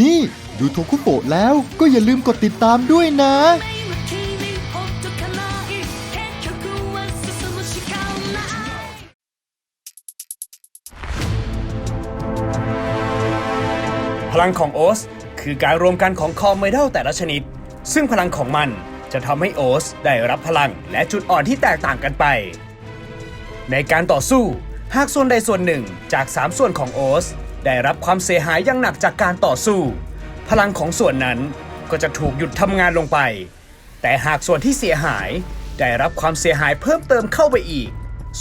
นี่ดูโทคุโปะแล้วก็อย่าลืมกดติดตามด้วยนะ พลังของโอส คือการรวมกันของคอมเมดัลแต่ละชนิด ซึ่งพลังของมันจะทำให้โอสได้รับพลังและจุดอ่อนที่แตกต่างกันไป ในการต่อสู้ หากส่วนใดส่วนหนึ่งจาก 3 ส่วนของโอส ได้รับความเสียหายอย่างหนักจากการต่อสู้ พลังของส่วนนั้นก็จะถูกหยุดทำงานลงไป แต่หากส่วนที่เสียหายได้รับความเสียหายเพิ่มเติมเข้าไปอีก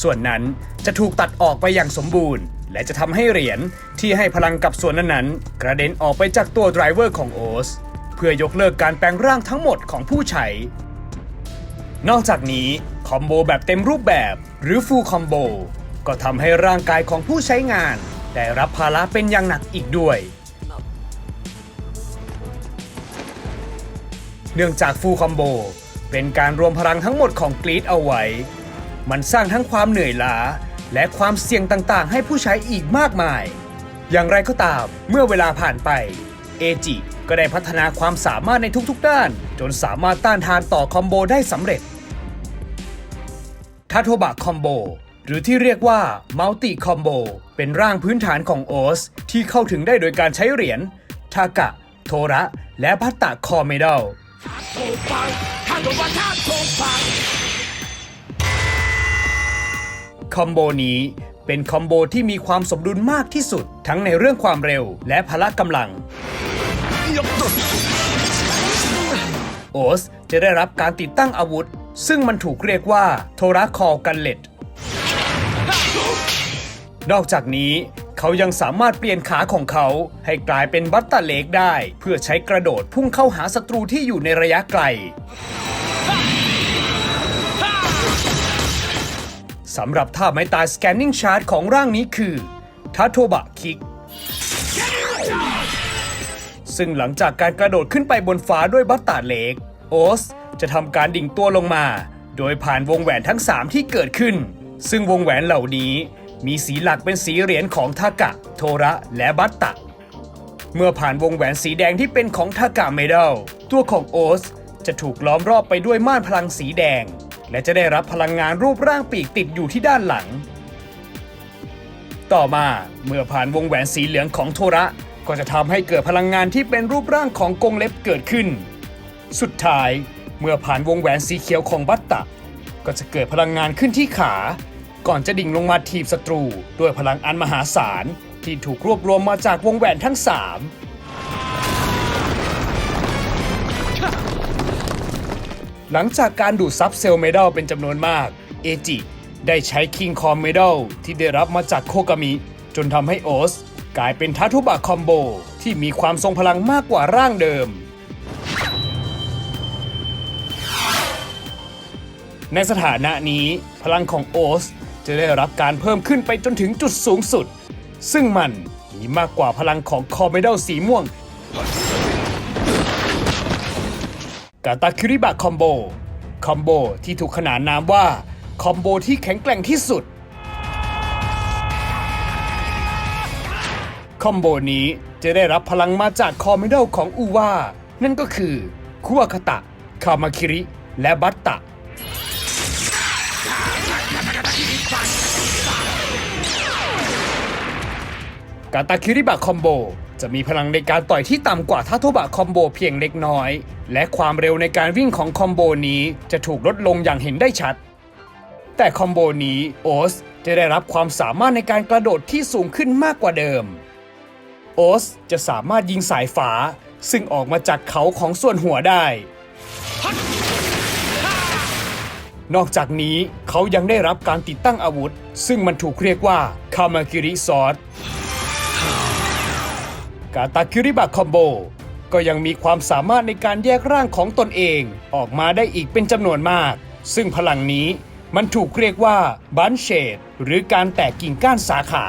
ส่วนนั้นจะถูกตัดออกไปอย่างสมบูรณ์ และจะทำให้เหรียญที่ให้พลังกับส่วนนั้นๆ กระเด็นออกไปจากตัวไดรเวอร์ของโอสเพื่อยกเลิกการแปลงร่างทั้งหมดของผู้ใช้ นอกจากนี้คอมโบแบบเต็มรูปแบบหรือฟูลคอมโบก็ทำให้ร่างกายของผู้ใช้งาน ได้รับภาระเป็นอย่างหนักอีกด้วย เนื่องจากฟูลคอมโบ เป็นการรวมพลังทั้งหมดของกรีดเอาไว้ มันสร้างทั้งความเหนื่อยล้า และความเสี่ยงต่างๆ ให้ผู้ใช้อีกมากมาย อย่างไรก็ตามเมื่อเวลาผ่านไปเอจิก็ได้พัฒนาความสามารถในทุกๆ ด้าน จนสามารถต้านทานต่อคอมโบได้สำเร็จทาโทบะคอมโบ หรือที่เรียกว่ามัลติคอมโบเป็นร่างพื้นฐานของโอสที่เข้าถึงได้โดยการใช้เหรียญทากะ โทระ และพัตตะคอเมดัลคอมโบนี้เป็นคอมโบที่มีความสมดุลมากที่สุด ทั้งในเรื่องความเร็วและพละกำลัง โอสจะได้รับการติดตั้งอาวุธ ซึ่งมันถูกเรียกว่าโทราคอกันเลต นอกจากนี้เขายังสามารถเปลี่ยนขาของเขา ให้กลายเป็นบัตตาเลกได้ เพื่อใช้กระโดดพุ่งเข้าหาศัตรูที่อยู่ในระยะไกล สำหรับท่าไม้ตาย Scanning Chart ของร่างนี้คือทาโทบะคิก ซึ่งหลังจากการกระโดดขึ้นไปบนฟ้าด้วยบัตตาเลกโอสจะทำการดิ่งตัวลงมา โดยผ่านวงแหวนทั้ง 3 ที่เกิดขึ้น ซึ่งวงแหวนเหล่านี้ มีสีหลักเป็นสีเหรียญของทากะ โทระ และบัตตะ เมื่อผ่านวงแหวนสีแดงที่เป็นของทากะเมดัลตัวของโอสจะถูกล้อมรอบไปด้วยม่านพลังสีแดง และจะได้รับพลังงานรูปร่างปีกติดอยู่ที่ด้านหลัง ต่อมาเมื่อผ่านวงแหวนสีเหลืองของโทระก็จะทำให้เกิดพลังงานที่เป็นรูปร่างของกรงเล็บเกิดขึ้น สุดท้าย เมื่อผ่านวงแหวนสีเขียวของบัตตะ ก็จะเกิดพลังงานขึ้นที่ขา ก่อนจะดิ่งลงมาทีบศัตรู ด้วยพลังอันมหาศาล ที่ถูกรวบรวมมาจากวงแหวนทั้ง 3 หลังจากการดูดซับเซลล์เมดัลเป็นจำนวนมาก เอจิได้ใช้คิงคอมเมดัลที่ได้รับมาจากโคกามิ จนทำให้โอส กลายเป็นทัตุบะคอมโบที่มีความทรงพลังมากกว่าร่างเดิมในสถานะนี้พลังของโอส จะได้รับการเพิ่มขึ้นไปจนถึงจุดสูงสุด ซึ่งมันมีมากกว่าพลังของคอมเมดลสีม่วงกาตาคิริบะคอมโบ คอมโบที่ถูกขนานนามว่า คอมโบที่แข็งแกร่งที่สุด คอมโบนี้จะได้รับพลังมาจากคอมเมดลของอูวานั่นก็คือคุอาคาตะ คามาคิริ และบัตตะ การตาคิริบะคอมโบจะมีพลังในการต่อยที่ต่ำกว่าทาโทบะคอมโบเพียงเล็กน้อย และความเร็วในการวิ่งของคอมโบนี้จะถูกลดลงอย่างเห็นได้ชัด แต่คอมโบนี้โอสจะได้รับความสามารถในการกระโดดที่สูงขึ้นมากกว่าเดิม โอสจะสามารถยิงสายฟ้าซึ่งออกมาจากเขาของส่วนหัวได้ นอกจากนี้เขายังได้รับการติดตั้งอาวุธ ซึ่งมันถูกเรียกว่าคามาคิริซอส กาตาคิริบะคอมโบก็ยังมีความสามารถในการแยกร่างของตนเองออกมาได้อีกเป็นจำนวนมาก ซึ่งพลังนี้มันถูกเรียกว่าบันเชดหรือการแตกกิ่งก้านสาขา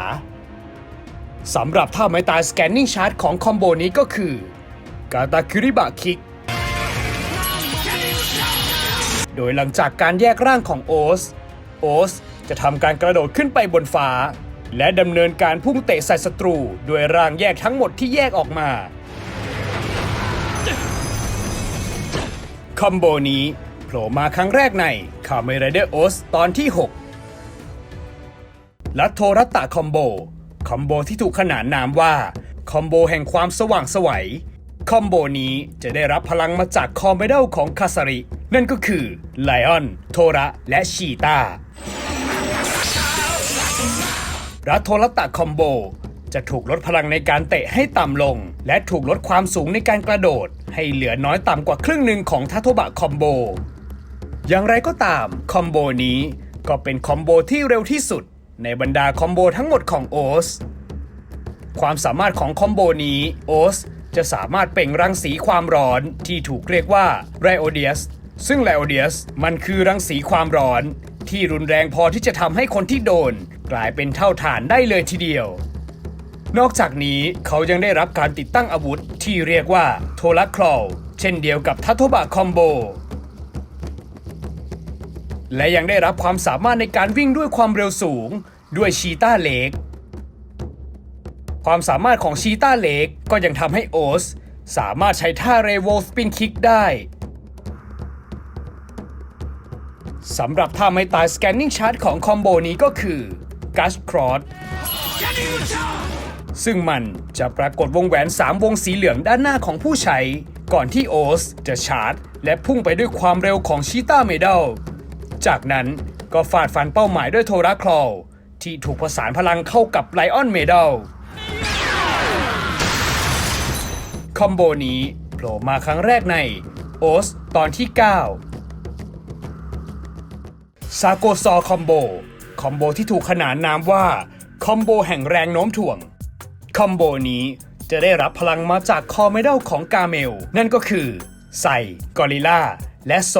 สำหรับท่าไม้ตายสแกนนิ่งชาร์ตของคอมโบนี้ก็คือกาตาคิริบะคิก โดยหลังจากการแยกร่างของโอส โอสจะทำการกระโดดขึ้นไปบนฟ้า และดำเนินการพุ่งเตะใส่ศัตรูด้วยร่างแยกทั้งหมดที่แยกออกมาคอมโบนี้โผล่มาครั้งแรกในคาเมรเดอร์โอสตอนที่ 6 ลัทโทรัตตาคอมโบ คอมโบที่ถูกขนานนามว่า คอมโบแห่งความสว่างสวัย คอมโบนี้จะได้รับพลังมาจากคอมเบเดลของคาสริ นั่นก็คือไลออน โทระ และชีตา รัโทรตะคอมโบ จะถูกลดพลังในการเตะให้ต่ำลง และถูกลดความสูงในการกระโดด ให้เหลือน้อยต่ำกว่าครึ่งหนึ่งของทัโทบะคอมโบ อย่างไรก็ตาม คอมโบนี้ก็เป็นคอมโบที่เร็วที่สุด ในบรรดาคอมโบทั้งหมดของโอสความสามารถของคอมโบนี้โอสจะสามารถเปล่งรังสีความร้อนที่ถูกเรียกว่าไรโอเดียสซึ่งไรโอเดียสมันคือรังสีความร้อน ที่รุนแรงพอที่จะทำให้คนที่โดน กลายเป็นเท่าฐานได้เลยทีเดียว นอกจากนี้เขายังได้รับการติดตั้งอาวุธที่เรียกว่าโทลัคลอเช่นเดียวกับทัตโทบะคอมโบและยังได้รับความสามารถในการวิ่งด้วยความเร็วสูง ด้วยชีต้าเล็กความสามารถของชีต้าเล็กก็ยังทำให้โอส สามารถใช้ท่าเรโวสปินคิกได้ สำหรับท่าไม่ตายสแกนนิ่งชาร์ t ของคอมโบนี้ก็คือกัชครอสซึ่งมันจะปรากฏวงแหวน 3 วงสีเหลืองด้านหน้าของผู้ใช้ ก่อนที่โอสจะชาร์จ และพุ่งไปด้วยความเร็วของชีต้าเมดัลจากนั้นก็ฟาดฟันเป้าหมายด้วยโทราคลอที่ถูกผสานพลังเข้ากับไลออนเมดัลคอมโบนี้โผล่มาครั้งแรกในโอสตอนที่ 9 ซาโกซอคอมโบ คอมโบที่ถูกขนานนามว่า คอมโบแห่งแรงโน้มถ่วง คอมโบนี้จะได้รับพลังมาจากคอเมดัลของกาเมล นั่นก็คือไซกอริลลาและโซ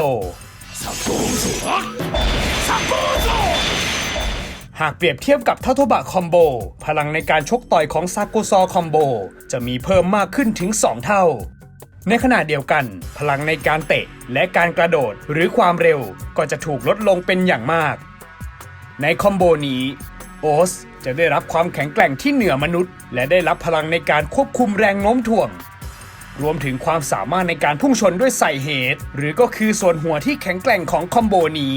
หากเปรียบเทียบกับทัตโทบะคอมโบ พลังในการชกต่อยของซากุซอคอมโบ จะมีเพิ่มมากขึ้นถึง 2 เท่า ในขณะเดียวกัน พลังในการเตะและการกระโดดหรือความเร็วก็จะถูกลดลงเป็นอย่างมาก ในคอมโบนี้โอสจะได้รับความแข็งแกร่งที่เหนือมนุษย์ และได้รับพลังในการควบคุมแรงโน้มถ่วง รวมถึงความสามารถในการพุ่งชนด้วยใส่เฮดหรือก็คือส่วนหัวที่แข็งแกร่งของคอมโบนี้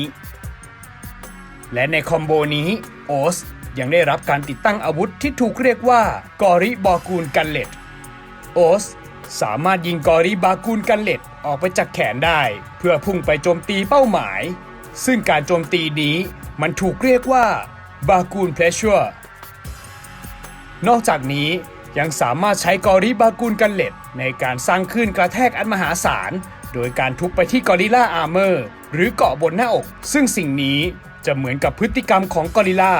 และในคอมโบนี้โอสยังได้รับการติดตั้งอาวุธที่ถูกเรียกว่ากอริบอกูลกันเล็ตโอส สามารถยิงกอริบากูลกันเล็ตออกไปจากแขนได้ เพื่อพุ่งไปโจมตีเป้าหมาย ซึ่งการโจมตีนี้มันถูกเรียกว่าบากูลเพลชัวนอกจากนี้ยังสามารถใช้กอริบากูลกันเล็ตในการสร้างคลื่นกระแทกอันมหาศาล โดยการทุบไปที่กอริลลาอาร์เมอร์หรือเกาะบนหน้าอก ซึ่งสิ่งนี้จะเหมือนกับพฤติกรรมของกอริลลา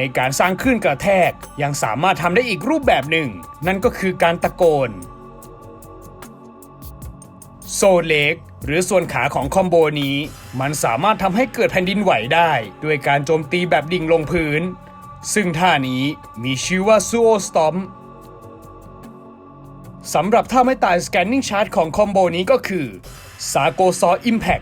ในการสร้างคลื่นกระแทก ยังสามารถทำได้อีกรูปแบบหนึ่ง นั่นก็คือการตะโกนโซเล็กหรือส่วนขาของคอมโบนี้ มันสามารถทำให้เกิดแผ่นดินไหวได้ด้วยการโจมตีแบบดิ่งลงพื้น ซึ่งท่านี้มีชื่อว่าซูโอสตอมสำหรับท่าไม่ตายสแกนนิ่งชาร์ t ของคอมโบนี้ก็คือซาโกซออิมแพ t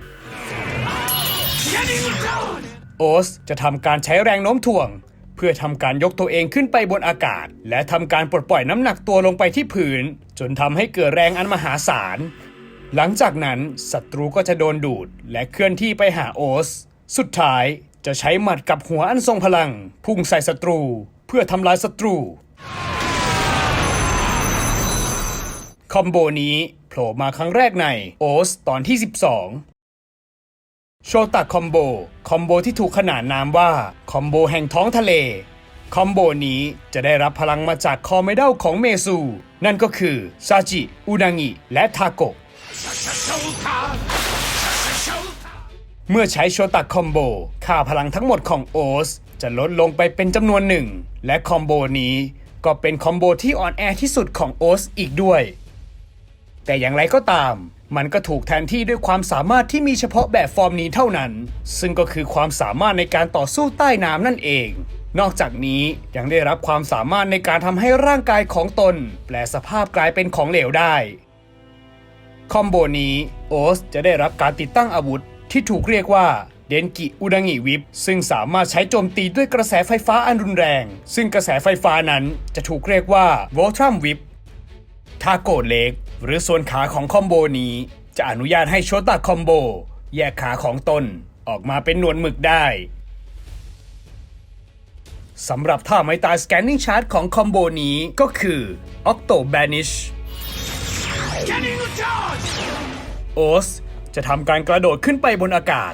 โอสจะทำการใช้แรงโน้มถ่วง เพื่อทำการยกตัวเองขึ้นไปบนอากาศ และทำการปลดปล่อยน้ำหนักตัวลงไปที่ผืน จนทำให้เกิดแรงอันมหาศาล หลังจากนั้นศัตรูก็จะโดนดูด และเคลื่อนที่ไปหาโอส สุดท้ายจะใช้หมัดกับหัวอันทรงพลัง พุ่งใส่ศัตรู เพื่อทำลายศัตรู คอมโบนี้โผล่มาครั้งแรกในโอสตอนที่ 12 โชตะคอมโบ คอมโบที่ถูกขนานนามว่า คอมโบแห่งท้องทะเล คอมโบนี้จะได้รับพลังมาจากคอเมดัลของเมซู นั่นก็คือซาจิอุนางิและทาโกะเมื่อใช้โชตะคอมโบ ค่าพลังทั้งหมดของโอส จะลดลงไปเป็นจำนวนหนึ่ง และคอมโบนี้ก็เป็นคอมโบที่อ่อนแอที่สุดของโอสอีกด้วย แต่อย่างไรก็ตาม มันก็ถูกแทนที่ด้วยความสามารถที่มีเฉพาะแบบฟอร์มนี้เท่านั้น ซึ่งก็คือความสามารถในการต่อสู้ใต้น้ำนั่นเอง นอกจากนี้ยังได้รับความสามารถในการทำให้ร่างกายของตน แปลสภาพกลายเป็นของเหลวได้ คอมโบนี้โอสจะได้รับการติดตั้งอาวุธที่ถูกเรียกว่าเดนกิอุดังิวิปซึ่งสามารถใช้โจมตีด้วยกระแสไฟฟ้าอันรุนแรง ซึ่งกระแสไฟฟ้านั้นจะถูกเรียกว่าโวลทรัมวิป ทาโกะเล็กหรือส่วนขาของคอมโบนี้ จะอนุญาตให้โชตาคอมโบ แยกขาของตนออกมาเป็นหนวดหมึกได้สำหรับท่าไม้ตาย Scanning Chart ของคอมโบนี้ก็คือ Octo Banish โอสจะทำการกระโดดขึ้นไปบนอากาศ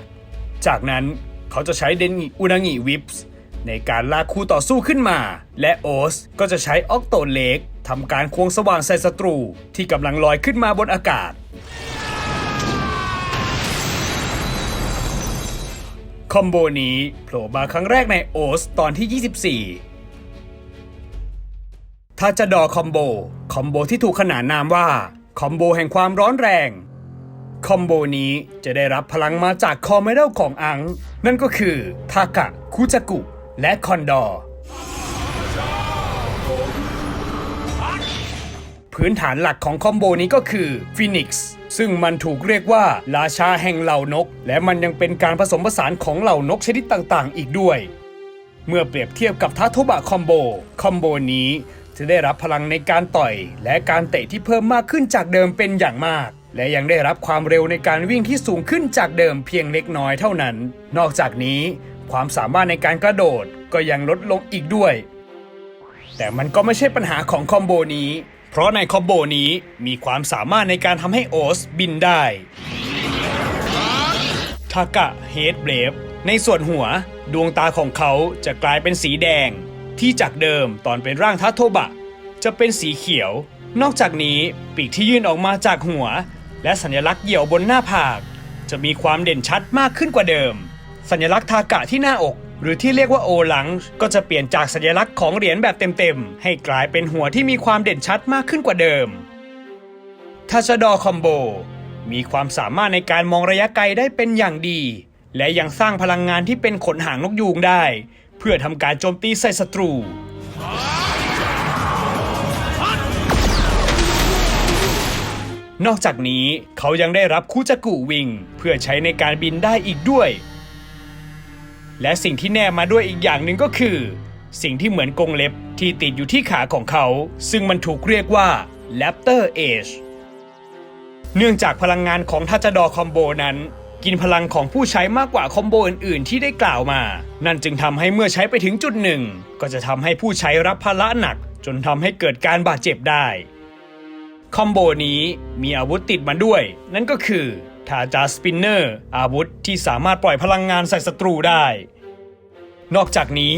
จากนั้นเขาจะใช้เดนิอุนางิวิปส์ ในการลากคู่ต่อสู้ขึ้นมา และโอสก็จะใช้ออกโตเล็กทำการควงสว่างใส่ศัตรูที่กำลังลอยขึ้นมาบนอากาศคอมโบนี้โผล่มาครั้งแรกในโอสตอนที่ 24 ถ้าจะดอคอมโบ คอมโบที่ถูกขนานนามว่า คอมโบแห่งความร้อนแรง คอมโบนี้จะได้รับพลังมาจากคอมเมดลของอัง นั่นก็คือทากะคุจักุ และคอนดอร์ พื้นฐานหลักของคอมโบนี้ก็คือฟินิกซ์ซึ่งมันถูกเรียกว่าราชาแห่งเหล่านก และมันยังเป็นการผสมผสานของเหล่านกชนิดต่างๆ อีกด้วย เมื่อเปรียบเทียบกับทัโทบะคอมโบ คอมโบนี้จะได้รับพลังในการต่อยและการเตะที่เพิ่มมากขึ้นจากเดิมเป็นอย่างมาก และยังได้รับความเร็วในการวิ่งที่สูงขึ้นจากเดิมเพียงเล็กน้อยเท่านั้น นอกจากนี้ ความสามารถในการกระโดดก็ยังลดลงอีกด้วย แต่มันก็ไม่ใช่ปัญหาของคอมโบนี้ เพราะในคอมโบนี้มีความสามารถในการทำให้โอสบินได้ทากะเฮดเบรฟในส่วนหัวดวงตาของเขาจะกลายเป็นสีแดง ที่จากเดิมตอนเป็นร่างทัตโทบะ จะเป็นสีเขียว นอกจากนี้ปีกที่ยื่นออกมาจากหัว และสัญลักษณ์เหยี่ยวบนหน้าผาก จะมีความเด่นชัดมากขึ้นกว่าเดิม สัญลักษณ์ทากะที่หน้าอก หรือที่เรียกว่าโอหลัง ก็จะเปลี่ยนจากสัญลักษณ์ของเหรียญแบบเต็มๆ ให้กลายเป็นหัวที่มีความเด่นชัดมากขึ้นกว่าเดิมทัชดอคอมโบมีความสามารถในการมองระยะไกลได้เป็นอย่างดี และยังสร้างพลังงานที่เป็นขนหางนกยูงได้ เพื่อทำการโจมตีใส่ศัตรูนอกจากนี้เขายังได้รับคูจักุวิง เพื่อใช้ในการบินได้อีกด้วย และสิ่งที่แนบมาด้วยอีกอย่างหนึ่งก็คือ สิ่งที่เหมือนกรงเล็บที่ติดอยู่ที่ขาของเขา ซึ่งมันถูกเรียกว่า Raptor Edge เนื่องจากพลังงานของทัจดอคอมโบนั้น กินพลังของผู้ใช้มากกว่าคอมโบอื่นๆ ที่ได้กล่าวมา นั่นจึงทำให้เมื่อใช้ไปถึงจุดหนึ่ง ก็จะทำให้ผู้ใช้รับภาระหนัก จนทำให้เกิดการบาดเจ็บได้ คอมโบนี้มีอาวุธติดมาด้วย นั่นก็คือทาจาสปินเนอร์อาวุธที่สามารถปล่อยพลังงานใส่ศัตรูได้ นอกจากนี้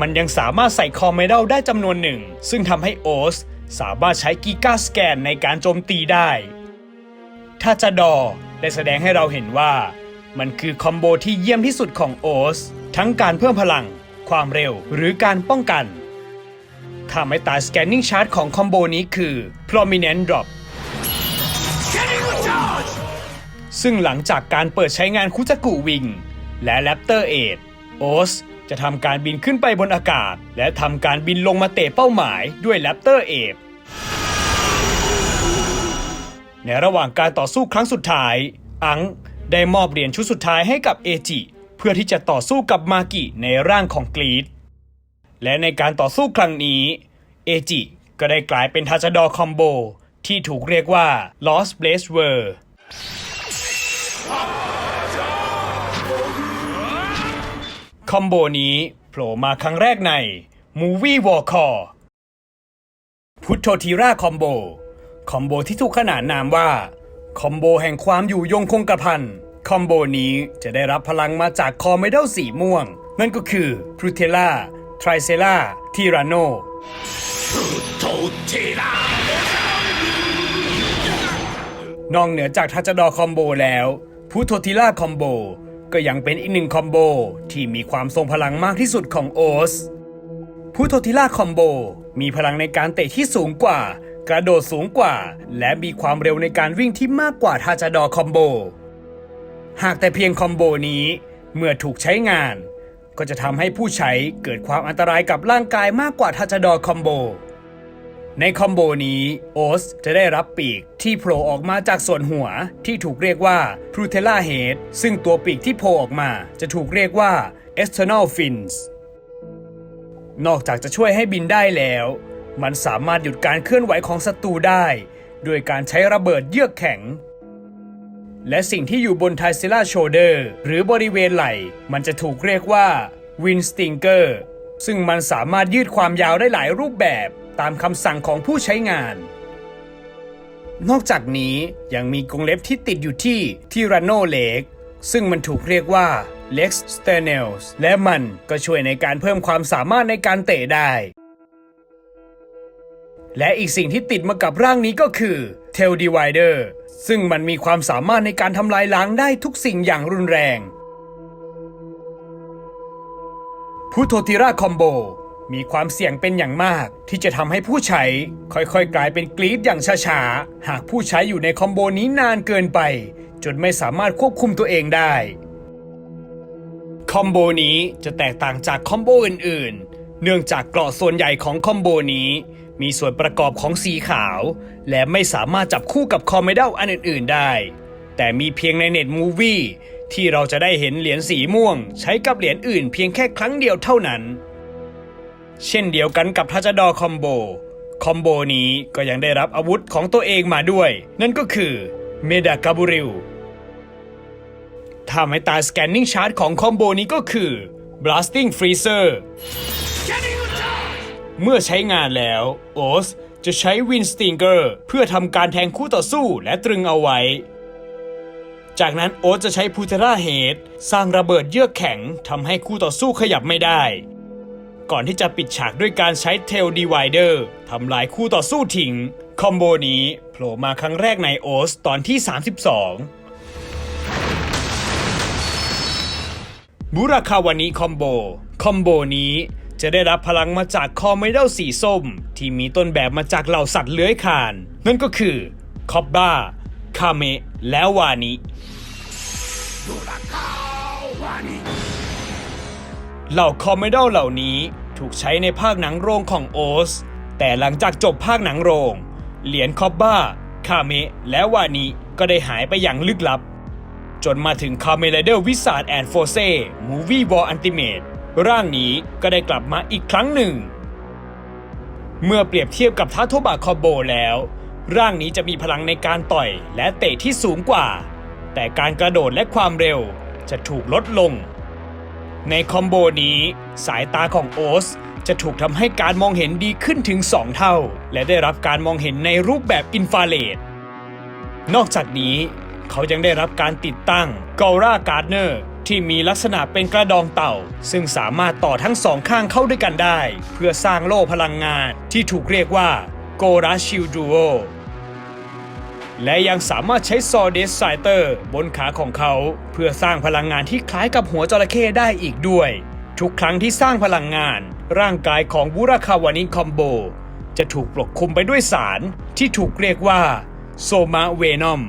มันยังสามารถใส่คอมเมดัลได้จำนวนหนึ่ง ซึ่งทำให้โอสสามารถใช้กีกาสแกนในการโจมตีได้ ถ้าจะดอได้แสดงให้เราเห็นว่า มันคือคอมโบที่เยี่ยมที่สุดของโอสทั้งการเพิ่มพลัง ความเร็วหรือการป้องกันถ้าไม่ตาย Scanning Chart ของคอมโบนี้คือ Prominent Drop ซึ่งหลังจากการเปิดใช้งานคุจักุวิง และ Raptor 8โอส จะทำการบินขึ้นไปบนอากาศ และทำการบินลงมาเตะเป้าหมายด้วย Raptor 8ในระหว่างการต่อสู้ครั้งสุดท้าย อังได้มอบเหรียญชุดสุดท้ายให้กับเอจิ เพื่อที่จะต่อสู้กับมากิในร่างของกรีดและในการต่อสู้ครั้งนี้ เอจิก็ได้กลายเป็นทาจดอคอมโบที่ถูกเรียกว่า Lost Blaze w o r คอมโบนี้โผล่มาครั้งแรกใน Movie War Core พุทโธทีราคอมโบ คอมโบที่ถูกขนานนามว่า คอมโบแห่งความอยู่ยงคงกระพัน คอมโบนี้จะได้รับพลังมาจากคอเมดัลสีม่วง นั่นก็คือพรูเทล่าทริเซล่าทีราโนนอกเหนือจากทัชดอคอมโบแล้วพุทโธทิล่าคอมโบ ก็ยังเป็นอีกหนึ่งคอมโบที่มีความทรงพลังมากที่สุดของโอสพุทโธทิล่าคอมโบมีพลังในการเตะที่สูงกว่า กระโดดสูงกว่า และมีความเร็วในการวิ่งที่มากกว่าทาจาดอคอมโบ หากแต่เพียงคอมโบนี้เมื่อถูกใช้งาน ก็จะทำให้ผู้ใช้เกิดความอันตรายกับร่างกายมากกว่าทาจาดอคอมโบ ในคอมโบนี้โอสจะได้รับปีกที่โผล่ออกมาจากส่วนหัวที่ถูกเรียกว่า p r u t e l l a Head ซึ่งตัวปีกที่โผล่ออกมาจะถูกเรียกว่า External Fins นอกจากจะช่วยให้บินได้แล้ว มันสามารถหยุดการเคลื่อนไหวของศัตรูได้ด้วยการใช้ระเบิดเยือกแข็ง และสิ่งที่อยู่บนไทซิล่าโชเดอร์หรือบริเวณไหล่ มันจะถูกเรียกว่าวินสติงเกอร์ซึ่งมันสามารถยืดความยาวได้หลายรูปแบบ ตามคำสั่งของผู้ใช้งาน นอกจากนี้ยังมีกรงเล็บที่ติดอยู่ที่ที่รันโนเลกซึ่งมันถูกเรียกว่า Lex s t e r n e l s และมันก็ช่วยในการเพิ่มความสามารถในการเตะได้ และอีกสิ่งที่ติดมากับร่างนี้ก็คือ Tail Divider ซึ่งมันมีความสามารถในการทำลายล้างได้ทุกสิ่งอย่างรุนแรงพุโทธิราคอมโบ มีความเสี่ยงเป็นอย่างมาก ที่จะทำให้ผู้ใช้ค่อยๆ กลายเป็นกรีดอย่างช้าๆ หากผู้ใช้อยู่ในคอมโบนี้นานเกินไป จนไม่สามารถควบคุมตัวเองได้ คอมโบนี้จะแตกต่างจากคอมโบอื่นๆ เนื่องจากเกราะส่วนใหญ่ของคอมโบนี้มีส่วนประกอบของสีขาว และไม่สามารถจับคู่กับคอมเมดัลอันอื่นๆ ได้ แต่มีเพียงในเน็ตมูวี่ที่เราจะได้เห็นเหรียญสีม่วง ใช้กับเหรียญอื่นเพียงแค่ครั้งเดียวเท่านั้น เช่นเดียวกันกับทัชดอคอมโบ คอมโบนี้ก็ยังได้รับอาวุธของตัวเองมาด้วย นั่นก็คือเมดากาบูริลถ้าไม่ตายสแกนนิ่งชาร์จของคอมโบนี้ก็คือ Blasting Freezer เมื่อใช้งานแล้วโอสจะใช้วินสติงเกอร์เพื่อทำการแทงคู่ต่อสู้และตรึงเอาไว้ จากนั้นโอสจะใช้พูเทราเฮดสร้างระเบิดเยือกแข็งทำให้คู่ต่อสู้ขยับไม่ได้ ก่อนที่จะปิดฉากด้วยการใช้เทลดีไวเดอร์ทำลายคู่ต่อสู้ทิ้ง คอมโบนี้โผล่มาครั้งแรกในโอสตอนที่ 32 บุราคาวานิคอมโบ คอมโบนี้จะได้รับพลังมาจากคอมเมดัลสีส้ม ที่มีต้นแบบมาจากเหล่าสัตว์เลื้อยคลาน นั่นก็คือคอบบ้า คาเม และวานิ เหล่าคอมเมดัลเหล่านี้ถูกใช้ในภาคหนังโรงของโอส แต่หลังจากจบภาคหนังโรง เหรียญคอบบ้า คาเมะ และวานิก็ได้หายไปอย่างลึกลับ จนมาถึง c a m e r a d e r Wizard and Force Movie War Ultimate ร่างนี้ก็ได้กลับมาอีกครั้งหนึ่ง เมื่อเปรียบเทียบกับทัตโทบะคอโบแล้ว ร่างนี้จะมีพลังในการต่อยและเตะที่สูงกว่า แต่การกระโดดและความเร็วจะถูกลดลง ในคอมโบนี้ สายตาของโอสจะถูกทำให้การมองเห็นดีขึ้นถึง 2 เท่า และได้รับการมองเห็นในรูปแบบอินฟราเรดนอกจากนี้ เขายังได้รับการติดตั้งกอร่าการ์เนอร์ที่มีลักษณะเป็นกระดองเต่า ซึ่งสามารถต่อทั้งสองข้างเข้าด้วยกันได้ เพื่อสร้างโล่พลังงานที่ถูกเรียกว่าโกราชิลดูโอ และยังสามารถใช้ซอเดสไซเตอร์บนขาของเขา เพื่อสร้างพลังงานที่คล้ายกับหัวจระเข้ได้อีกด้วย ทุกครั้งที่สร้างพลังงาน ร่างกายของบุราคาวานิคอมโบ จะถูกปกคลุมไปด้วยสารที่ถูกเรียกว่าโซมาเวนอม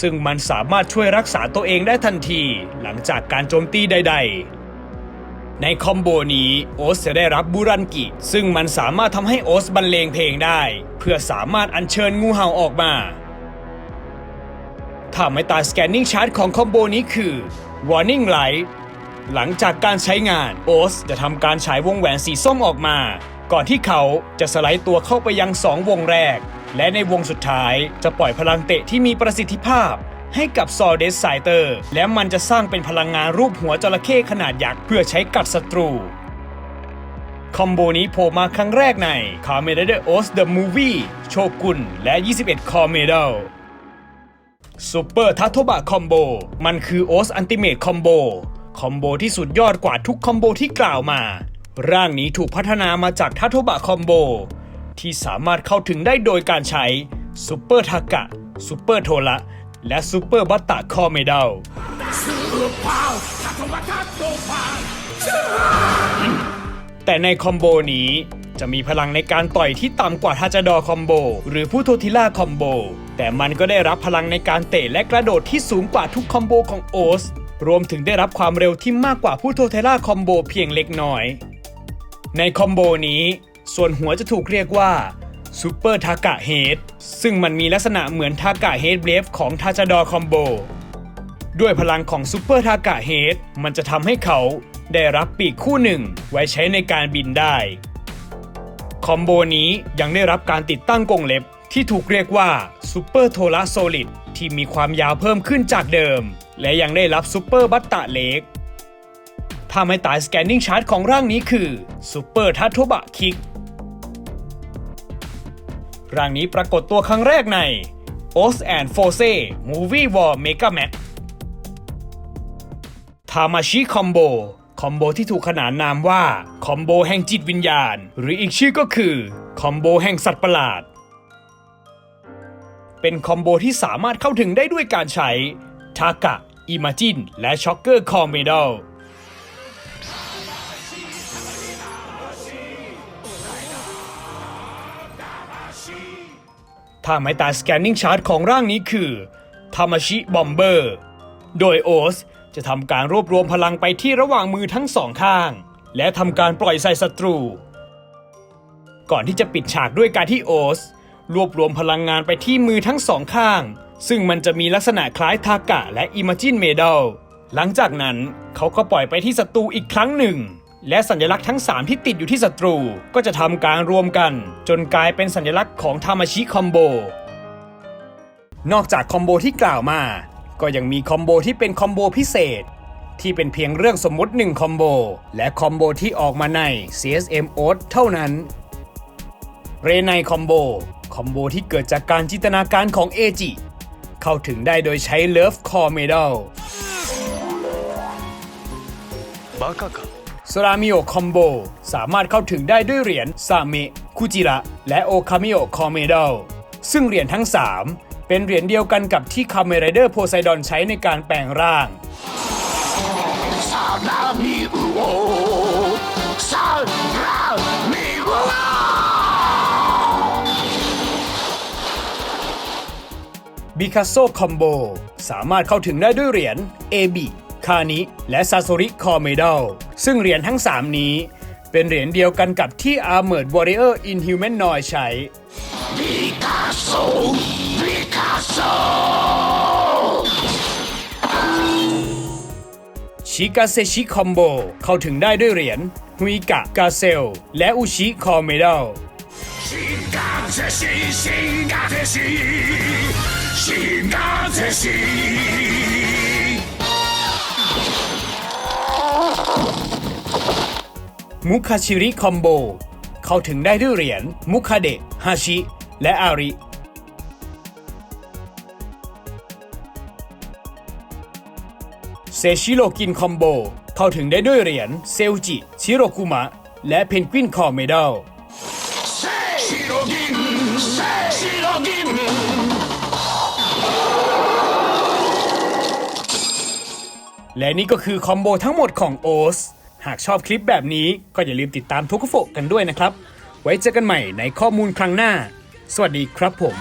ซึ่งมันสามารถช่วยรักษาตัวเองได้ทันทีหลังจากการโจมตีใด ๆในคอมโบนี้โอสจะได้รับบุรันกิ ซึ่งมันสามารถทำให้โอสบรรเลงเพลงได้ เพื่อสามารถอัญเชิญงูเห่าออกมา ถ้าไม่ตายสแกนนิ่งชาร์จของคอมโบนี้คือ Warning Light หลังจากการใช้งานโอสจะทำการฉายวงแหวนสีส้มออกมา ก่อนที่เขาจะสไลด์ตัวเข้าไปยังสองวงแรก และในวงสุดท้ายจะปล่อยพลังเตะที่มีประสิทธิภาพ ให้กับซอเดสไซเตอร์ และมันจะสร้างเป็นพลังงานรูปหัวจระเข้ขนาดยักษ์เพื่อใช้กัดศัตรู คอมโบนี้โผล่มาครั้งแรกใน c a r m e d a o s The Movie โชกุนและ 21 c o r m e d a l ซูเปอร์ทัตโทบะคอมโบมันคือโอสอันติเม e คอมโบคอมโบที่สุดยอดกว่าทุกคอมโบที่กล่าวมา ร่างนี้ถูกพัฒนามาจากทัตโทบะคอมโบที่สามารถเข้าถึงได้โดยการใช้ซูเปอร์ทากะซูเปอร์โทระและซูเปอร์บัตตะคอเมดัลแต่ในคอมโบนี้ จะมีพลังในการต่อยที่ต่ำกว่าทาจาดอคอมโบหรือผู้โททิล่าคอมโบแต่มันก็ได้รับพลังในการเตะและกระโดดที่สูงกว่าทุกคอมโบของโอสรวมถึงได้รับความเร็วที่มากกว่าผู้โทเทล่าคอมโบเพียงเล็กน้อย ในคอมโบนี้ ส่วนหัวจะถูกเรียกว่าซูเปอร์ทากะเฮดซึ่งมันมีลักษณะเหมือนทากะเฮดเบฟของทาจาดอคอมโบด้วยพลังของซูเปอร์ทากะเฮดมันจะทำให้เขาได้รับปีกคู่หนึ่งไว้ใช้ในการบินได้ คอมโบนี้ยังได้รับการติดตั้งกงเล็บที่ถูกเรียกว่าซูเปอร์โทลาโซลิดที่มีความยาวเพิ่มขึ้นจากเดิม และยังได้รับซูเปอร์บัตตะเล็กถ้าไม่ตายสแกนนิ่งชาร์ตของร่างนี้คือซูเปอร์ทัตโทบะคิกร่างนี้ปรากฏตัวครั้งแรกใน o s and f o s e Movie War Mega Max ทามาชิคอมโบ อมโบที่ถูกขนานนามว่าคอมโบแห่งจิตวิญญาณ หรืออีกชื่อก็คือคอมโบแห่งสัตว์ประหลาด เป็นคอมโบที่สามารถเข้าถึงได้ด้วยการใช้ทากะอิมาจินและช็อกเกอร์คอมเมดัลถ้าไม้ตายสแกนนิ่งชาร์ตของร่างนี้คือทามาชิบอมเบอร์ โดยโอส จะทำการรวบรวมพลังไปที่ระหว่างมือทั้งสองข้าง และทำการปล่อยใส่ศัตรู ก่อนที่จะปิดฉากด้วยการที่โอส รวบรวมพลังงานไปที่มือทั้งสองข้าง ซึ่งมันจะมีลักษณะคล้ายทากะและอิมาจินเมดัลหลังจากนั้นเขาก็ปล่อยไปที่ศัตรูอีกครั้งหนึ่ง และสัญลักษณ์ทั้ง 3 ที่ติดอยู่ที่ศัตรูก็จะทำการรวมกัน จนกลายเป็นสัญลักษณ์ของทามาชิคอมโบนอกจากคอมโบที่กล่าวมา ก็ยังมีคอมโบที่เป็นคอมโบพิเศษ ที่เป็นเพียงเรื่องสมมติ 1 คอมโบ และคอมโบที่ออกมาใน CSM o t เท่านั้น เรไนคอมโบ คอมโบที่เกิดจากการจินตนาการของเอจิ เข้าถึงได้โดยใช้เลิฟคอเมดัลบ้าค่สรามิโอคอมโบสามารถเข้าถึงได้ด้วยเหรียญซาเมคุจิระ และโอคามิโอคอมเมดลซึ่งเหรียญทั้ง 3 เป็นเหรียญเดียวกันกับที่คาเมไรเดอร์โพไซดอนใช้ในการแปลงร่างบิคาโซคอมโบสามารถเข้าถึงได้ด้วยเหรียญเอบิคานิและซา s ซริคอเมดัลซึ่งเหรียญทั้ง 3 นี้ เป็นเหรียญเดียวกันกับที่ Armored Warrior Inhumanoid ใช้ ชิกาเซชิคอมโบเข้าถึงได้ด้วยเหรียญฮุยกะกาเซล และอุชิคอเมดัลมุคาชิริคอมโบเข้าถึงได้ด้วยเหรียญมุคาเดะฮาชิ และอาริ ชิโรกินคอมโบเข้าถึงได้ด้วยเหรียญเซลจิ ชิโรคุมะ และเพนกวินคอเมดัลและนี่ก็คือคอมโบทั้งหมดของโอส หากชอบคลิปแบบนี้ก็อย่าลืมติดตามทุกโฟกันด้วยนะครับ ไว้เจอกันใหม่ในข้อมูลครั้งหน้า สวัสดีครับผม